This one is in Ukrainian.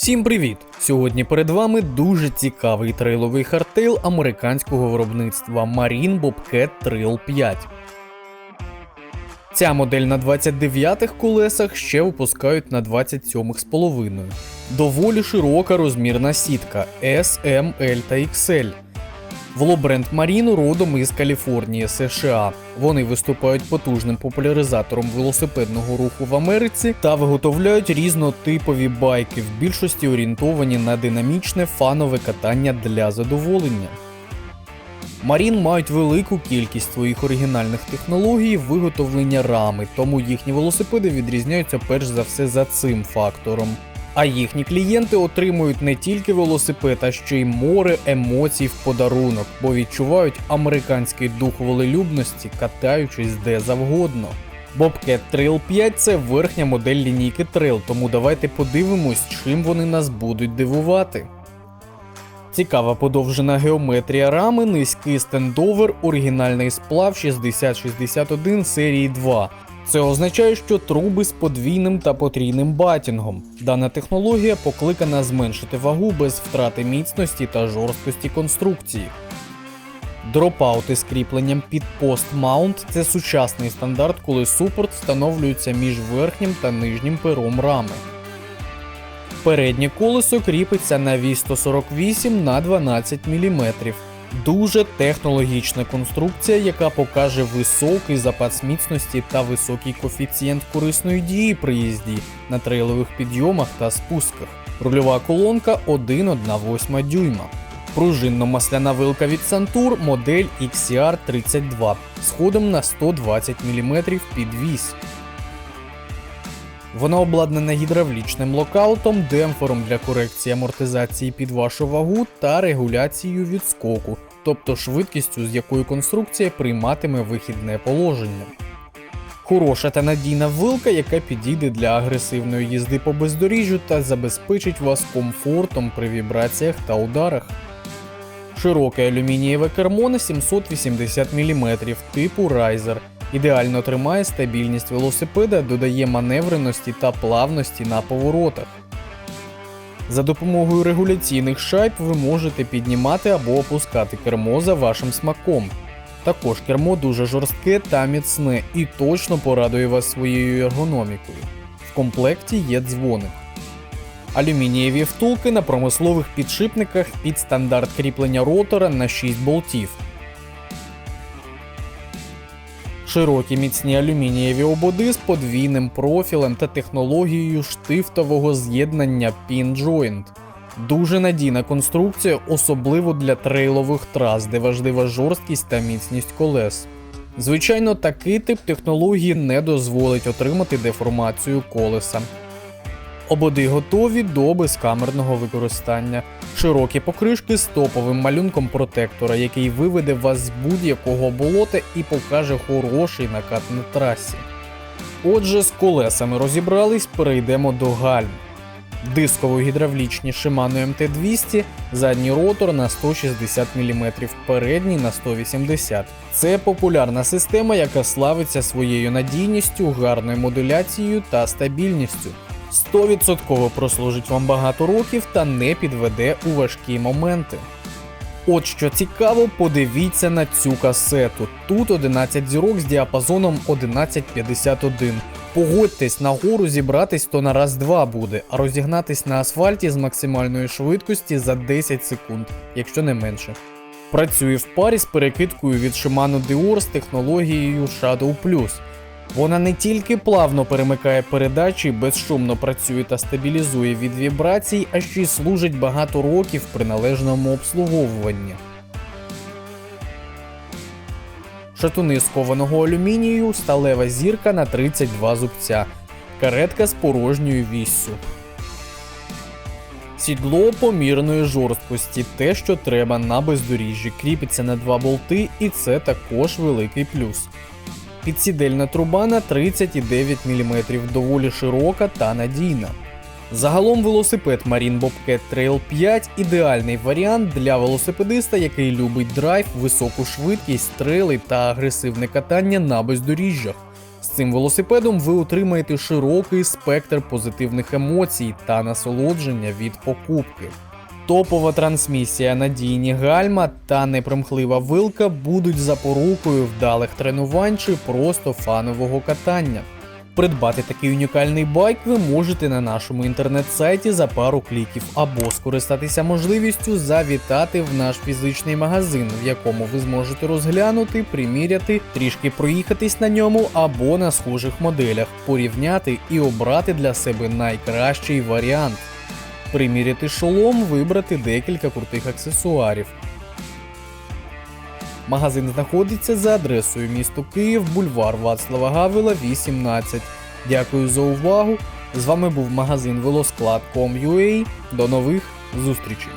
Всім привіт! Сьогодні перед вами дуже цікавий трейловий хардтейл американського виробництва Marine Bobcat Trail 5. Ця модель на 29-х колесах ще випускають на 27-х з половиною. Доволі широка розмірна сітка S, M, L та XL. Волобренд Marine родом із Каліфорнії, США. Вони виступають потужним популяризатором велосипедного руху в Америці та виготовляють різнотипові байки, в більшості орієнтовані на динамічне фанове катання для задоволення. Марін мають велику кількість своїх оригінальних технологій виготовлення рами, тому їхні велосипеди відрізняються перш за все за цим фактором. А їхні клієнти отримують не тільки велосипед, а ще й море емоцій в подарунок, бо відчувають американський дух волелюбності, катаючись де завгодно. Bobcat Trail 5 це верхня модель лінійки Trail, тому давайте подивимось, чим вони нас будуть дивувати. Цікава подовжена геометрія рами, низький стендовер, оригінальний сплав 6061 серії 2. Це означає, що труби з подвійним та потрійним батінгом. Дана технологія покликана зменшити вагу без втрати міцності та жорсткості конструкції. Дропаут із кріпленням під пост маунт це сучасний стандарт, коли супорт встановлюється між верхнім та нижнім пером рами. Переднє колесо кріпиться на вісь 148 на 12 мм. Дуже технологічна конструкція, яка покаже високий запас міцності та високий коефіцієнт корисної дії при їзді на трейлових підйомах та спусках. Рульова колонка 1,1,8 дюйма. Пружинно-масляна вилка від Santur модель XCR32 з ходом на 120 мм під вісь. Вона обладнана гідравлічним локаутом, демпфером для корекції амортизації під вашу вагу та регуляцією відскоку, тобто швидкістю, з якою конструкція прийматиме вихідне положення. Хороша та надійна вилка, яка підійде для агресивної їзди по бездоріжжю та забезпечить вас комфортом при вібраціях та ударах. Широке алюмінієве кермо на 780 мм типу Riser ідеально тримає стабільність велосипеда, додає маневреності та плавності на поворотах. За допомогою регуляційних шайб ви можете піднімати або опускати кермо за вашим смаком. Також кермо дуже жорстке та міцне і точно порадує вас своєю ергономікою. В комплекті є дзвоник. Алюмінієві втулки на промислових підшипниках під стандарт кріплення ротора на 6 болтів. Широкі міцні алюмінієві ободи з подвійним профілем та технологією штифтового з'єднання Pin Joint. Дуже надійна конструкція, особливо для трейлових трас, де важлива жорсткість та міцність колес. Звичайно, такий тип технології не дозволить отримати деформацію колеса. Ободи готові до безкамерного використання. Широкі покришки з топовим малюнком протектора, який виведе вас з будь-якого болота і покаже хороший накат на трасі. Отже, з колесами розібрались, перейдемо до гальм. Дисково-гідравлічні Shimano MT200, задній ротор на 160 мм, передній на 180 Це популярна система, яка славиться своєю надійністю, гарною модуляцією та стабільністю. 100% прослужить вам багато років та не підведе у важкі моменти. От що цікаво, подивіться на цю касету. Тут 11 зірок з діапазоном 1151. Погодьтесь, на гору зібратись то на раз-два буде, а розігнатись на асфальті з максимальної швидкості за 10 секунд, якщо не менше. Працює в парі з перекидкою від Shimano Dior з технологією Shadow Plus. Вона не тільки плавно перемикає передачі, безшумно працює та стабілізує від вібрацій, а ще й служить багато років при належному обслуговуванні. Шатуни з кованого алюмінію, сталева зірка на 32 зубця, каретка з порожньою віссю. Сідло помірної жорсткості, те, що треба на бездоріжжі, кріпиться на два болти, і це також великий плюс. Підсідельна труба на 39 мм, доволі широка та надійна. Загалом велосипед Marine Bobcat Trail 5 ідеальний варіант для велосипедиста, який любить драйв, високу швидкість, трейли та агресивне катання на бездоріжжях. З цим велосипедом ви отримаєте широкий спектр позитивних емоцій та насолодження від покупки. Топова трансмісія, надійні гальма та непримхлива вилка будуть запорукою вдалих тренувань чи просто фанового катання. Придбати такий унікальний байк ви можете на нашому інтернет-сайті за пару кліків або скористатися можливістю завітати в наш фізичний магазин, в якому ви зможете розглянути, приміряти, трішки проїхатись на ньому або на схожих моделях, порівняти і обрати для себе найкращий варіант. Приміряти шолом, вибрати декілька крутих аксесуарів. Магазин знаходиться за адресою місто Київ, бульвар Вацлава Гавила, 18. Дякую за увагу. З вами був магазин Велосклад.com.ua. До нових зустрічей!